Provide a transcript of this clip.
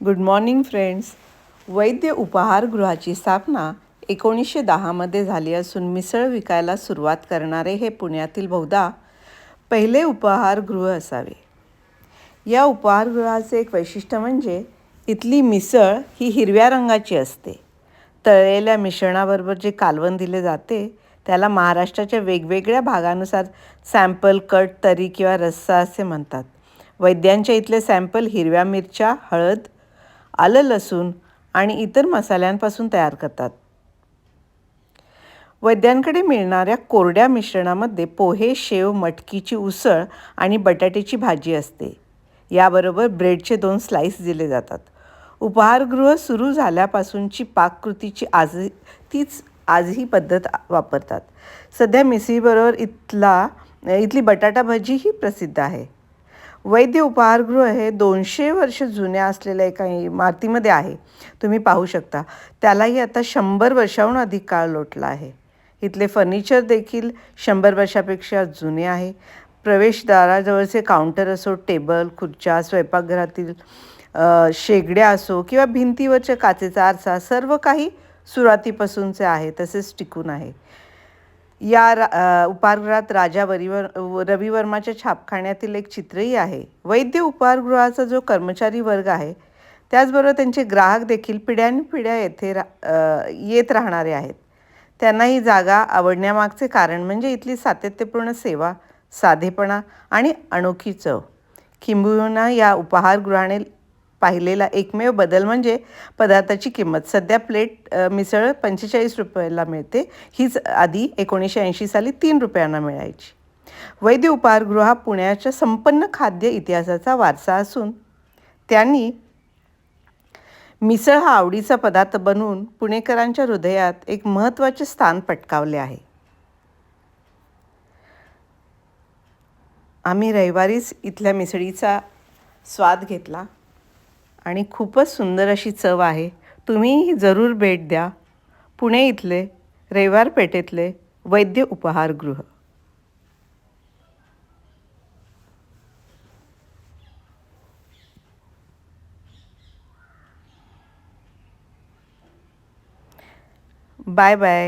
Good morning friends वैद्य उपाहारगृहाची स्थापना एकोणीसशे दहामध्ये झाली असून मिसळ विकायला सुरुवात करणारे हे पुण्यातील बहुधा पहिले उपाहारगृह असावे. या उपाहारगृहाचे एक वैशिष्ट्य म्हणजे इथली मिसळ ही हिरव्या रंगाची असते. तळलेल्या मिश्रणाबरोबर जे कालवण दिले जाते त्याला महाराष्ट्राच्या वेगवेगळ्या भागानुसार सॅम्पल कट तरी किंवा रस्सा असे म्हणतात. वैद्यांच्या इथले सॅम्पल हिरव्या मिरच्या हळद आलं लसूण आणि इतर मसाल्यांपासून तयार करतात. वैद्यांकडे मिळणाऱ्या कोरड्या मिश्रणामध्ये पोहे शेव मटकीची उसळ आणि बटाट्याची भाजी असते. याबरोबर ब्रेडचे दोन स्लाईस दिले जातात. उपहारगृह सुरू झाल्यापासूनची पाककृतीची आज तीच आजही पद्धत वापरतात. सध्या मिसळीबरोबर इथला इथली बटाटा भजी ही प्रसिद्ध आहे. वैद्य उपहारगृह हे दोनशे वर्ष जुन्या असलेल्या एका इमारतीमध्ये आहे. तुम्ही पाहू शकता. त्यालाही आता शंभर वर्षाहून अधिक काळ लोटला आहे. इथले फर्निचर देखील शंभर वर्षापेक्षा जुने आहे. प्रवेशद्वाराजवळचे काउंटर असो टेबल खुर्च्या स्वयंपाकघरातील शेगड्या असो किंवा भिंतीवरच्या काचेचा आरसा सर्व काही सुरुवातीपासूनचे आहे तसेच टिकून आहे. या रा राजा वरिवर रविवर्माच्या छापखान्यातील एक चित्रही आहे. वैद्य उपहारगृहाचा जो कर्मचारी वर्ग आहे त्याचबरोबर त्यांचे ग्राहक देखील पिढ्यानपिढ्या येथे रा येत राहणारे आहेत. त्यांना ही जागा आवडण्यामागचे कारण म्हणजे इथली सातत्यपूर्ण सेवा साधेपणा आणि अनोखी चव. किंबहुना या उपाहारगृहाने पाहिलेला एकमेव बदल म्हणजे पदार्थाची किंमत. सध्या प्लेट मिसळ पंचेचाळीस रुपयाला मिळते. हीच आधी एकोणीसशे ऐंशी साली तीन रुपयांना मिळायची. वैद्य उपहारगृह हा पुण्याच्या संपन्न खाद्य इतिहासाचा वारसा असून त्यांनी मिसळ हा आवडीचा पदार्थ बनवून पुणेकरांच्या हृदयात एक महत्त्वाचे स्थान पटकावले आहे. आम्ही रविवारीच इथल्या मिसळीचा स्वाद घेतला. आणि खूपच सुंदर अशी चव आहे. तुम्हीही जरूर भेट द्या. पुणे इथले रविवार पेठेतले वैद्य उपाहारगृह बाय बाय.